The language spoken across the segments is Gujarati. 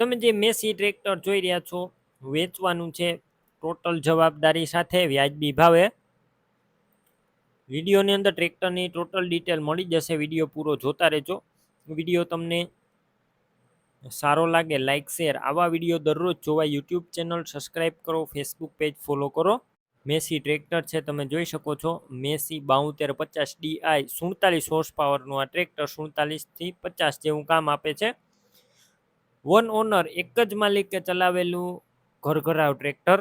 તમે જે મેસી ટ્રેક્ટર જોઈ રહ્યા છો, વેચવાનું છે ટોટલ જવાબદારી સાથે વ્યાજબી ભાવે. વિડીયોની અંદર ટ્રેક્ટરની ટોટલ ડિટેલ મળી જશે, વીડિયો પૂરો જોતા રહેજો. વીડિયો તમને સારો લાગે લાઇક શેર આવા વીડિયો દરરોજ જોવા યુટ્યુબ ચેનલ સબસ્ક્રાઈબ કરો ફેસબુક પેજ ફોલો કરો. મેસી ટ્રેક્ટર છે, તમે જોઈ શકો છો. મેસી બાઉતેર પચાસ ડીઆઈ સુડતાલીસ હોર્સ પાવરનું આ ટ્રેક્ટર સુડતાલીસથી પચાસ જેવું કામ આપે છે. વન ઓનર એક જ માલિકે ચલાવેલું ઘરઘરાવ ટ્રેક્ટર.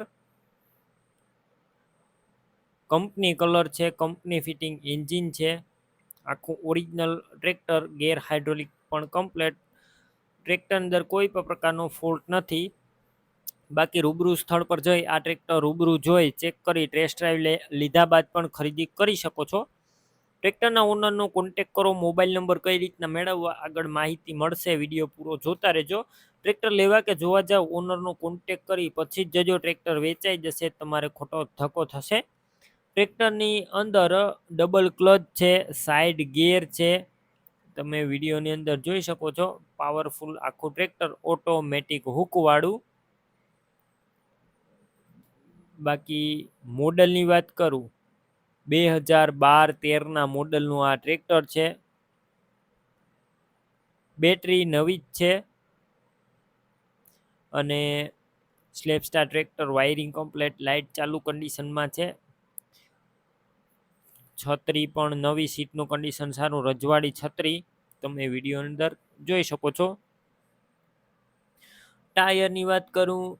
કંપની કલર છે કંપની ફિટિંગ એન્જિન છે. આખું ઓરિજિનલ ટ્રેક્ટર, ગેર હાઇડ્રોલિક પણ કમ્પ્લેટ ટ્રેક્ટર અંદર કોઈ પણ પ્રકારનો ફોલ્ટ નથી. બાકી રૂબરૂ સ્થળ પર જઈ આ ટ્રેક્ટર રૂબરૂ જોઈ ચેક કરી ટેસ્ટ ડ્રાઈવ લીધા બાદ પણ ખરીદી કરી શકો છો. ટ્રેક્ટરના ઓનરનો કોન્ટેક કરો મોબાઈલ નંબર કઈ રીતના મેળવવા, આગળ માહિતી મળશે વીડિયો પૂરો જોતા રહેજો. ટ્રેક્ટર લેવા કે જોવા જાવ ઓનરનો કોન્ટેક કરી, પછી જ જજો ટ્રેક્ટર વેચાઈ જશે, તમારે ખોટો ધક્કો થશે. ટ્રેક્ટરની અંદર ડબલ ક્લચ છે સાઈડ ગિયર છે. તમે વિડીયોની અંદર જોઈ શકો છો પાવરફુલ આખું ટ્રેક્ટર ઓટોમેટિક હુકવાળું બાકી મોડલની વાત કરું બે હજાર બાર તેરના મોડલનું આ ટ્રેક્ટર છે. બેટરી નવી જ છે. અને સ્લેપસ્ટાર ટ્રેક્ટર વાયરિંગ કમ્પ્લેટ, લાઇટ ચાલુ કન્ડિશનમાં છે. છત્રી પણ નવી સીટનું કન્ડિશન સારું, રજવાડી છત્રી. તમે વીડિયો અંદર જોઈ શકો છો. ટાયરની વાત કરું,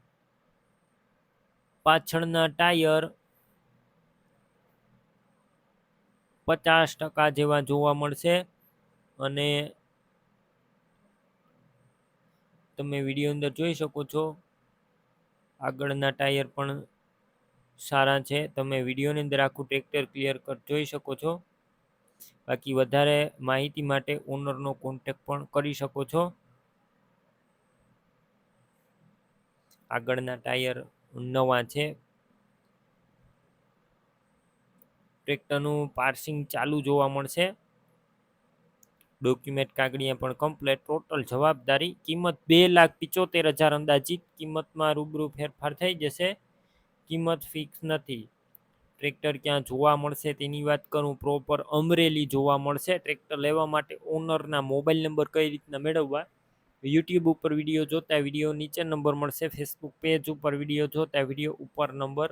પાછળના ટાયર પચાસ ટકા જેવા જોવા મળશે. અને તમે વીડિયો અંદર જોઈ શકો છો. આગળના ટાયર પણ સારા છે. તમે વિડીયોની અંદર આખું ટ્રેક્ટર ક્લિયર કટ જોઈ શકો છો. બાકી વધારે માહિતી માટે ઓનરનો કોન્ટેક પણ કરી શકો છો. આગળના ટાયર નવા છે. ટ્રેક્ટરનું પાર્સિંગ ચાલુ જોવા મળશે. ડોક્યુમેન્ટ કાગળિયા પણ કમ્પ્લેટ ટોટલ જવાબદારી કિંમત બે લાખ પિચોતેર હજાર અંદાજિત. કિંમતમાં રૂબરૂ ફેરફાર થઈ જશે. કિંમત ફિક્સ નથી. ટ્રેક્ટર ક્યાં જોવા મળશે તેની વાત કરું. પ્રોપર અમરેલી જોવા મળશે. ટ્રેક્ટર લેવા માટે ઓનરના મોબાઈલ નંબર કઈ રીતના મેળવવા? યુટ્યુબ ઉપર વીડિયો જોતા વીડિયો નીચે નંબર મળશે. ફેસબુક પેજ ઉપર વીડિયો જોતા વીડિયો ઉપર નંબર